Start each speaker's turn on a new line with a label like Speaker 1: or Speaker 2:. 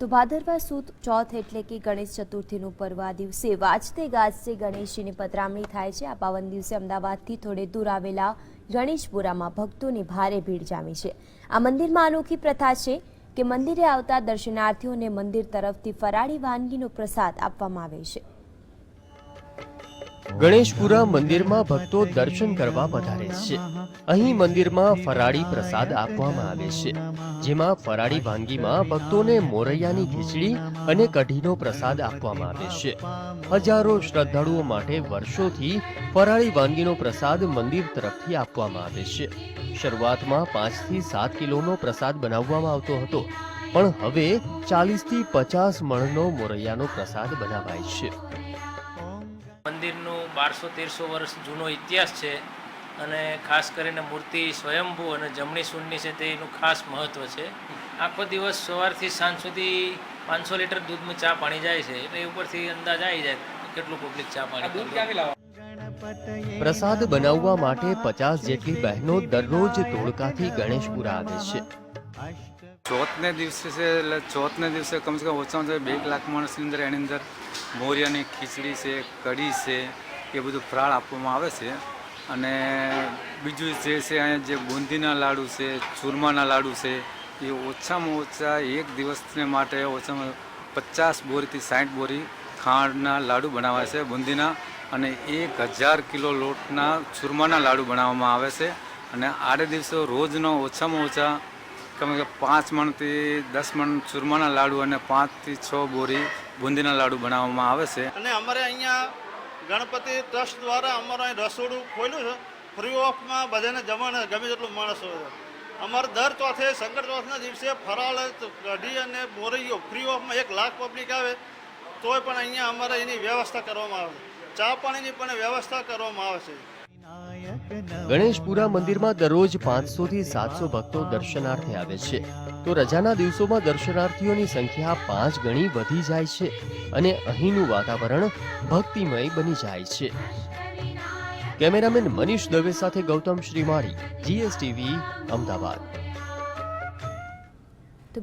Speaker 1: તો ભાદરવા સુદ ચોથ એટલે કે ગણેશ ચતુર્થીનું પર્વ આ દિવસે વાજતે ગાજતે ગણેશજીની પતરામણી થાય છે. આ પાવન દિવસે અમદાવાદથી થોડે દૂર આવેલા ગણેશપુરામાં ભક્તોની ભારે ભીડ જામી છે. આ મંદિરમાં અનોખી પ્રથા છે કે મંદિરે આવતા દર્શનાર્થીઓને મંદિર તરફથી ફરાળી વાનગીનો પ્રસાદ આપવામાં આવે છે.
Speaker 2: ગણેશપુરા મંદિરમાં ભક્તો દર્શન કરવા પધારે છે. અહીં મંદિરમાં ફરાળી પ્રસાદ આપવામાં આવે છે. જેમાં ફરાળી વાનગીમાં ભક્તોને મોરૈયાની ખીચડી અને કઢીનો પ્રસાદ આપવામાં આવે છે. હજારો શ્રદ્ધાળુઓ માટે વર્ષોથી ફરાળી વાનગીનો પ્રસાદ મંદિર તરફથી આપવામાં આવે છે. શરૂઆતમાં પાંચથી સાત કિલોનો પ્રસાદ બનાવવામાં આવતો હતો. પણ હવે ચાલીસથી પચાસ મણનો મોરૈયાનો પ્રસાદ બનાવાય છે.
Speaker 3: મંદિરનું બારસો તેરસો વર્ષ જૂનો ઇતિહાસ છે અને ખાસ કરીને મૂર્તિ સ્વયંભૂ અને જમણી સૂંડની છે તેનું ખાસ મહત્ત્વ છે. આખો દિવસ સવારથી સાંજ સુધી પાંચસો લીટર દૂધમાં ચા પાણી જાય છે એટલે એ ઉપરથી અંદાજ આવી જાય કેટલું પબ્લિક ચા પાણી
Speaker 2: પ્રસાદ બનાવવા માટે પચાસ જેટલી બહેનો દરરોજ ધોળકાથી ગણેશપુરા આવે છે.
Speaker 4: ચોથને દિવસે છે એટલે ચોથને દિવસે કમસે કમ ઓછામાં ઓછા બે લાખ માણસની અંદર એની અંદર મોરિયાની ખીચડી છે, કઢી છે, એ બધું ફરાળ આપવામાં આવે છે. અને બીજું જે છે, અહીંયા જે બુંદીના લાડુ છે, ચૂરમાના લાડુ છે, એ ઓછામાં ઓછા એક દિવસને માટે ઓછામાં પચાસ બોરીથી સાઠ બોરી ખાંડના લાડુ બનાવાય છે બુંદીના. અને એક હજાર કિલો લોટના ચૂરમાના લાડુ બનાવવામાં આવે છે. અને આડે દિવસો રોજનો ઓછામાં ઓછા કમે કે પાંચ મણથી દસ મણ ચૂરમાના લાડુ અને પાંચથી છ બોરી બુંદીના લાડુ બનાવવામાં આવે છે.
Speaker 5: અને અમારે અહીંયા ગણપતિ ટ્રસ્ટ દ્વારા અમારું અહીં રસોડું ખોલ્યું છે. ફ્રી ઓફમાં બધાને જમવાના ગમે તેટલું માણસ હોય અમારે દર ચોથે, સંકટ ચોથના દિવસે ફરાળ, કઢી અને બોરૈયો ફ્રી ઓફમાં એક લાખ પબ્લિક આવે, તોય પણ અહીંયા અમારે એની વ્યવસ્થા કરવામાં આવે. ચા પાણીની પણ વ્યવસ્થા કરવામાં આવે છે.
Speaker 2: ગણેશપુરા મંદિરમાં દરરોજ પાંચસો થી સાતસો ભક્તો દર્શનાર્થે આવે છે. તો રજાના દિવસોમાં દર્શનાર્થીઓની સંખ્યા પાંચ ગણી વધી જાય છે અને અહીંનું વાતાવરણ ભક્તિમય બની જાય છે. કેમેરામેન મનીષ દવે સાથે ગૌતમ શ્રીમાળી, જીએસટીવી, અમદાવાદ.